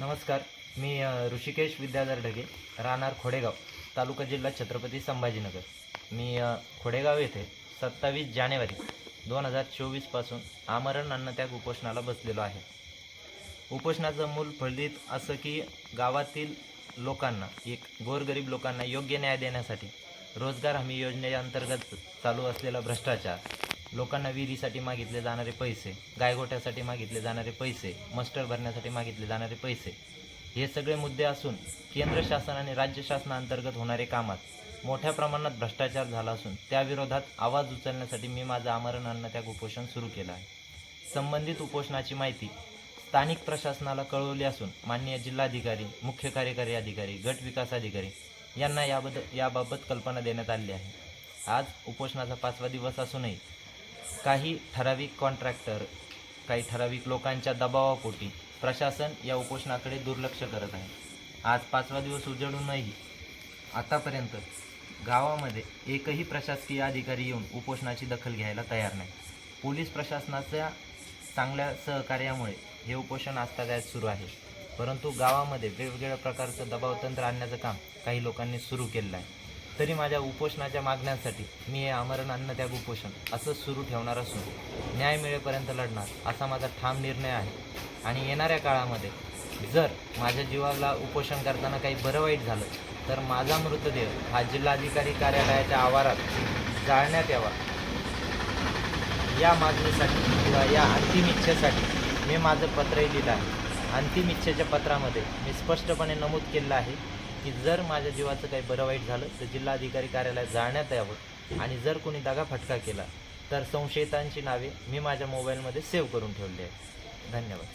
नमस्कार मी ऋषिकेश विद्याधर ढगे राहणार खोडेगाव तालुका जिल्हा छत्रपती संभाजीनगर. मी खोडेगाव येथे सत्तावीस जानेवारी दोन हजार चोवीसपासून आमरण अन्नत्याग उपोषणाला बसलेलो आहे. उपोषणाचं मूल फलित असं की गावातील लोकांना एक गोरगरीब लोकांना योग्य न्याय देण्यासाठी रोजगार हमी योजनेअंतर्गत चालू असलेला भ्रष्टाचार लोकांना विहिरीसाठी मागितले जाणारे पैसे गायगोट्यासाठी मागितले जाणारे पैसे मस्टर भरण्यासाठी मागितले जाणारे पैसे हे सगळे मुद्दे असून केंद्र शासन आणि राज्य शासनाअंतर्गत होणारे कामात मोठ्या प्रमाणात भ्रष्टाचार झाला असून त्याविरोधात आवाज उचलण्यासाठी मी माझं आमरण अन्नत्याग उपोषण सुरू केलं आहे. संबंधित उपोषणाची माहिती स्थानिक प्रशासनाला कळवली असून माननीय जिल्हाधिकारी मुख्य कार्यकारी अधिकारी गट विकास अधिकारी यांना याबद्दल याबाबत कल्पना देण्यात आली आहे. आज उपोषणाचा पाचवा दिवस असूनही काही ठराविक कॉन्ट्रॅक्टर काही ठराविक लोकांच्या दबावापोटी प्रशासन या उपोषणाकडे दुर्लक्ष करत आहे. आज पाचवा दिवस उजळूनही आतापर्यंत गावामध्ये एकही प्रशासकीय अधिकारी येऊन उपोषणाची दखल घ्यायला तयार नाही. पोलीस प्रशासनाच्या चांगल्या सहकार्यामुळे हे उपोषण आजतागायत सुरू आहे. परंतु गावामध्ये वेगवेगळ्या प्रकारचं दबावतंत्र आणण्याचं काम काही लोकांनी सुरू केलेलं आहे. तरी माझ्या उपोषणाच्या मागण्यांसाठी मी हे आमरण अन्नत्याग उपोषण असंच सुरू ठेवणार असून न्याय मिळेपर्यंत लढणार असा माझा ठाम निर्णय आहे. आणि येणाऱ्या काळामध्ये जर माझ्या जीवाला उपोषण करताना काही बरं वाईट झालं तर माझा मृतदेह हा जिल्हाधिकारी कार्यालयाच्या आवारात जाळण्यात यावा. या मागणीसाठी किंवा या अंतिम इच्छेसाठी मी माझं पत्रही लिहिलं आहे. अंतिम इच्छेच्या पत्रामध्ये मी स्पष्टपणे नमूद केलं आहे की जर माझ्या जीवाचं काही बरं वाईट झालं तर जिल्हाधिकारी कार्यालयात जाळण्यात यावं. आणि जर कोणी दगाफटका केला तर संशयितांची नावे मी माझ्या मोबाईलमध्ये सेव्ह करून ठेवली आहे धन्यवाद.